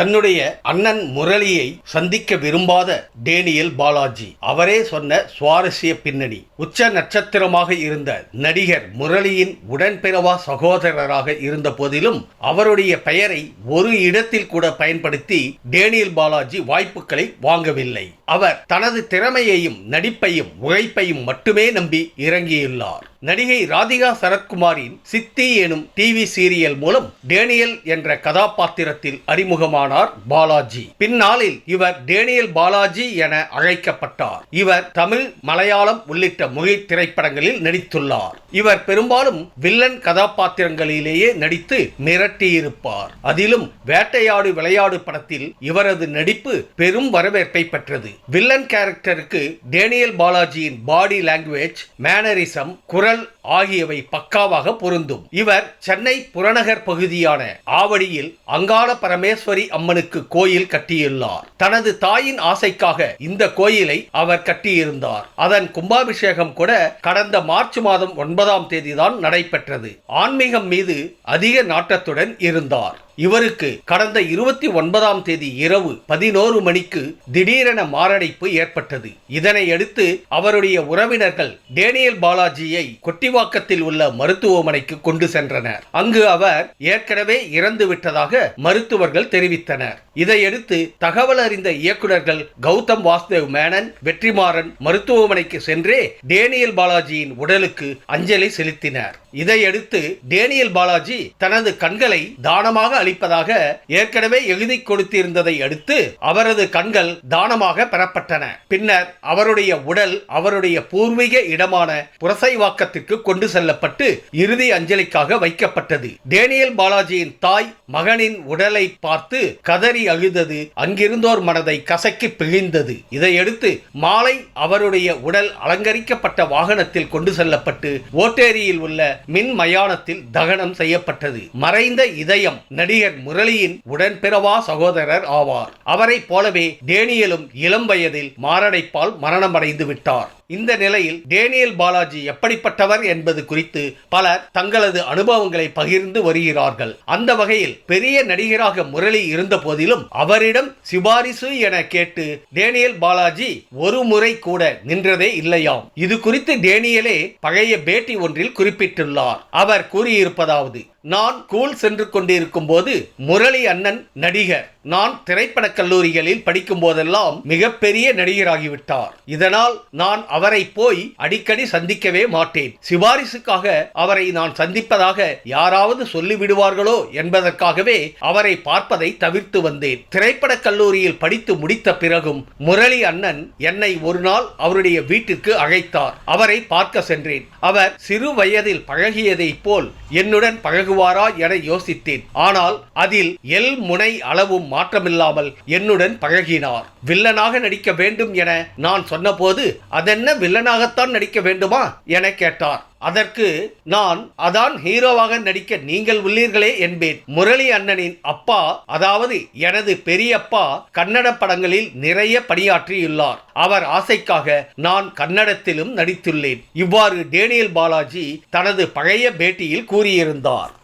தன்னுடைய அண்ணன் முரளியை சந்திக்க விரும்பாத டேனியல் பாலாஜி. அவரே சொன்ன சுவாரஸ்ய பின்னணி. உச்ச நட்சத்திரமாக இருந்த நடிகர் முரளியின் உடன்பிறவா சகோதரராக இருந்த போதிலும் அவருடைய பெயரை ஒரு இடத்தில் கூட பயன்படுத்தி டேனியல் பாலாஜி வாய்ப்புகளை வாங்கவில்லை. அவர் தனது திறமையையும் நடிப்பையும் உழைப்பையும் மட்டுமே நம்பி இறங்கியுள்ளார். நடிகை ராதிகா சரத்குமாரின் சித்தி எனும் டிவி சீரியல் மூலம் டேனியல் என்ற கதாபாத்திரத்தில் அறிமுகமான ஆனார் பாலாஜி. பின்னாளில் இவர் டேனியல் பாலாஜி என அழைக்கப்பட்டார். இவர் தமிழ் மலையாளம் உள்ளிட்ட மொழி திரைப்படங்களில் நடித்துள்ளார். இவர் பெரும்பாலும் வில்லன் கதாபாத்திரங்களிலேயே நடித்து மிரட்டியிருப்பார். அதிலும் வேட்டையாடு விளையாடு படத்தில் இவரது நடிப்பு பெரும் வரவேற்பை பெற்றது. வில்லன் கேரக்டருக்கு டேனியல் பாலாஜியின் பாடி லாங்குவேஜ் மேனரிசம் குரல் ஆகியவை பக்காவாக பொருந்தும். இவர் சென்னை புறநகர் பகுதியான ஆவடியில் அங்காள பரமேஸ்வரி அம்மனுக்கு கோயில் கட்டியுள்ளார். தனது தாயின் ஆசைக்காக இந்த கோயிலை அவர் கட்டியிருந்தார். அதன் கும்பாபிஷேகம் கூட கடந்த மார்ச் மாதம் ஒன்பதாம் தேதிதான் நடைபெற்றது. ஆன்மீகம் மீது அதிக நாட்டத்துடன் இருந்தார். இவருக்கு கடந்த இருபத்தி ஒன்பதாம் தேதி இரவு பதினோரு மணிக்கு திடீரென மாரடைப்பு ஏற்பட்டது. இதனை அடுத்து அவருடைய உறவினர்கள் டேனியல் பாலாஜியை கொட்டிவாக்கத்தில் உள்ள மருத்துவமனைக்கு கொண்டு சென்றனர். அங்கு அவர் ஏற்கனவே இறந்து விட்டதாக மருத்துவர்கள் தெரிவித்தனர். இதையடுத்து தகவல் அறிந்த இயக்குனர்கள் கௌதம் வாசுதேவ் மேனன் வெற்றிமாறன் மருத்துவமனைக்கு சென்றே டேனியல் பாலாஜியின் உடலுக்கு அஞ்சலி செலுத்தினர். இதையடுத்து டேனியல் பாலாஜி தனது கண்களை தானமாக அளிப்பதாக ஏற்கனவே எழுதி கொடுத்திருந்ததை அடுத்து அவரது கண்கள் தானமாக பெறப்பட்டன. பின்னர் அவருடைய உடல் அவருடைய பூர்வீக இடமான புரசைவாக்கத்திற்கு கொண்டு செல்லப்பட்டு இறுதி அஞ்சலிக்காக வைக்கப்பட்டது. டேனியல் பாலாஜியின் தாய் மகனின் உடலை பார்த்து கதறி அழுதது அங்கிருந்தோர் மனதை கசக்கி பிழிந்தது. இதையடுத்து மாலை அவருடைய உடல் அலங்கரிக்கப்பட்ட வாகனத்தில் கொண்டு செல்லப்பட்டு ஓட்டேரியில் உள்ள மின் மயானத்தில் தகனம் செய்யப்பட்டது. மறைந்த இதயம் நடிகர் முரளியின் உடன்பிறவா சகோதரர் ஆவார். அவரைப் போலவே டேனியலும் இளம் வயதில் மாரடைப்பால் மரணமடைந்து விட்டார் இந்த நிலையில் டேனியல் பாலாஜி எப்படிப்பட்டவர் என்பது குறித்து பலர் தங்களது அனுபவங்களை பகிர்ந்து வருகிறார்கள். அந்த வகையில் பெரிய நடிகராக முரளி இருந்த போதிலும் அவரிடம் சிபாரிசு என கேட்டு டேனியல் பாலாஜி ஒரு முறை கூட நின்றதே இல்லையாம். இது குறித்து டேனியலே பழைய பேட்டி ஒன்றில் குறிப்பிட்டுள்ளார். அவர் கூறியிருப்பதாவது நான் கூல் சென்று கொண்டிருக்கும் போது முரளி அண்ணன் நடிகர். நான் திரைப்படக் கல்லூரிகளில் படிக்கும் போதெல்லாம் மிகப்பெரிய நடிகராகிவிட்டார். இதனால் நான் அவரை போய் அடிக்கடி சந்திக்கவே மாட்டேன். சிபாரிசுக்காக அவரை நான் சந்திப்பதாக யாராவது சொல்லிவிடுவார்களோ என்பதற்காகவே அவரை பார்ப்பதை தவிர்த்து வந்தேன். திரைப்படக் கல்லூரியில் படித்து முடித்த பிறகும் முரளி அண்ணன் என்னை ஒரு நாள் அவருடைய வீட்டிற்கு அழைத்தார். அவரை பார்க்க சென்றேன். அவர் சிறு வயதில் பழகியதைப் போல் என்னுடன் பழகுவாரா என யோசித்தேன். ஆனால் அதில் எல் முனை அளவும் மாற்றமில்லாமல் என்னுடன் பழகினார். வில்லனாக நடிக்க வேண்டும் என நான் சொன்னபோது அதென்ன வில்லனாகத்தான் நடிக்க வேண்டுமா? என கேட்டார். அதற்கு நான் அதான் ஹீரோவாக நடிக்க நீங்கள் உள்ளீர்களே என்பேன். முரளி அண்ணனின் அப்பா அதாவது எனது பெரியப்பா கன்னட படங்களில் நிறைய பணியாற்றியுள்ளார். அவர் ஆசைக்காக நான் கன்னடத்திலும் நடித்துள்ளேன். இவ்வாறு டேனியல் பாலாஜி தனது பழைய பேட்டியில் கூறியிருந்தார்.